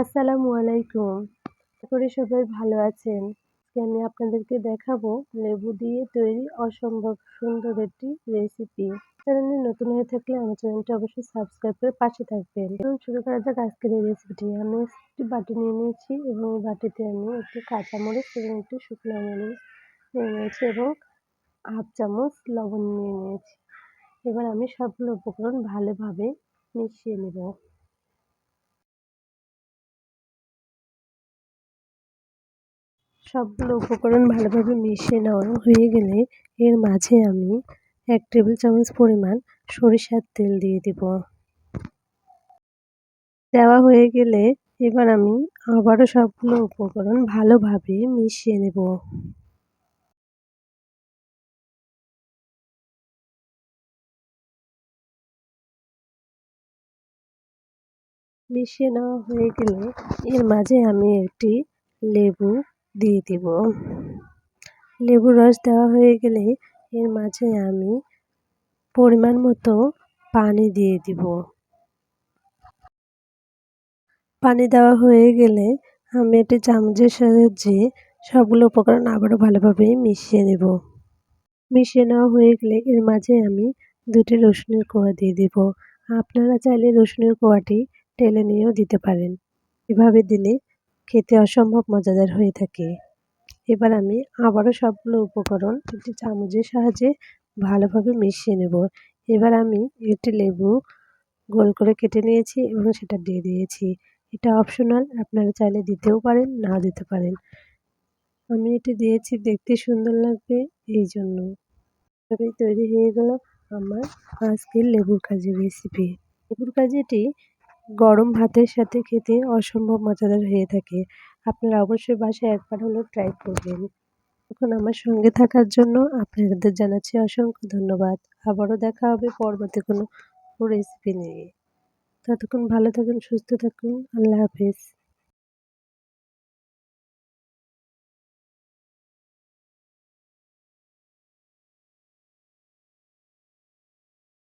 আসসালামু আলাইকুম। করি সবাই ভালো আছেন। আমি আপনাদেরকে দেখাবো লেবু দিয়ে তৈরি অসম্ভব সুন্দর একটি রেসিপি চ্যানেলে নতুন হয়ে থাকলে আমার চ্যানেলটি অবশ্যই সাবস্ক্রাইব করে পাশে থাকবেন। এবং শুরু করা যাক আজকের এই রেসিপিটি আমি একটি বাটি নিয়ে নিয়েছি এবং এই বাটিতে আমি একটি কাঁচামরিচ এবং একটি শুকনো মরিচ নিয়ে নিয়েছি এবং হাফ চামচ লবণ নিয়ে নিয়েছি। এবার আমি সবগুলো উপকরণ ভালোভাবে মিশিয়ে নেব। সবগুলো উপকরণ ভালোভাবে মিশিয়ে নেওয়া হয়ে গেলে এর মাঝে আমি এক টেবিল চামচ পরিমাণ সরিষার তেল দিয়ে দিব। দেওয়া হয়ে গেলে এবার আমি আবারও সবগুলো উপকরণ ভালোভাবে মিশিয়ে নেব। মিশিয়ে নেওয়া হয়ে গেলে এর মাঝে আমি একটি লেবু দিয়ে দিব। লেবুর রস দেওয়া হয়ে গেলে এর মাঝে আমি পরিমাণ মতো পানি দিয়ে দিব। পানি দেওয়া হয়ে গেলে আমি একটি চামচের সাহায্যে সবগুলো উপকরণ আবারও ভালোভাবে মিশিয়ে নেব। মিশিয়ে নেওয়া হয়ে গেলে এর মাঝে আমি দুটি রসুনের কোয়া দিয়ে দেব। আপনারা চাইলে রসুনের কোয়াটি টেলে নিয়েও দিতে পারেন। এভাবে দিলে খেতে অসম্ভব মজাদার হয়ে থাকে। এবার আমি আবারও সবগুলো উপকরণ একটি চামচের সাহায্যে ভালোভাবে মিশিয়ে নেব। এবার আমি একটি লেবু গোল করে কেটে নিয়েছি এবং সেটা দিয়ে দিয়েছি। এটা অপশনাল, আপনারা চাইলে দিতেও পারেন, না দিতে পারেন। আমি এটি দিয়েছি, দেখতে সুন্দর লাগবে, এই জন্য। তৈরি হয়ে গেল আমার আজকের লেবুর কাজের রেসিপি লেবুর কাজিটি গরম ভাতের সাথে খেতে অসম্ভব মজাদার হয়ে থাকে। আপনারা অবশ্যই বাসায় একবার হলেও ট্রাই করবেন। এখন আমার সঙ্গে থাকার জন্য আপনাদের জানাচ্ছি অসংখ্য ধন্যবাদ। আবারও দেখা হবে পরবর্তী কোনো রেসিপি নিয়ে। ততক্ষণ ভালো থাকুন, সুস্থ থাকুন। আল্লাহ হাফিজ।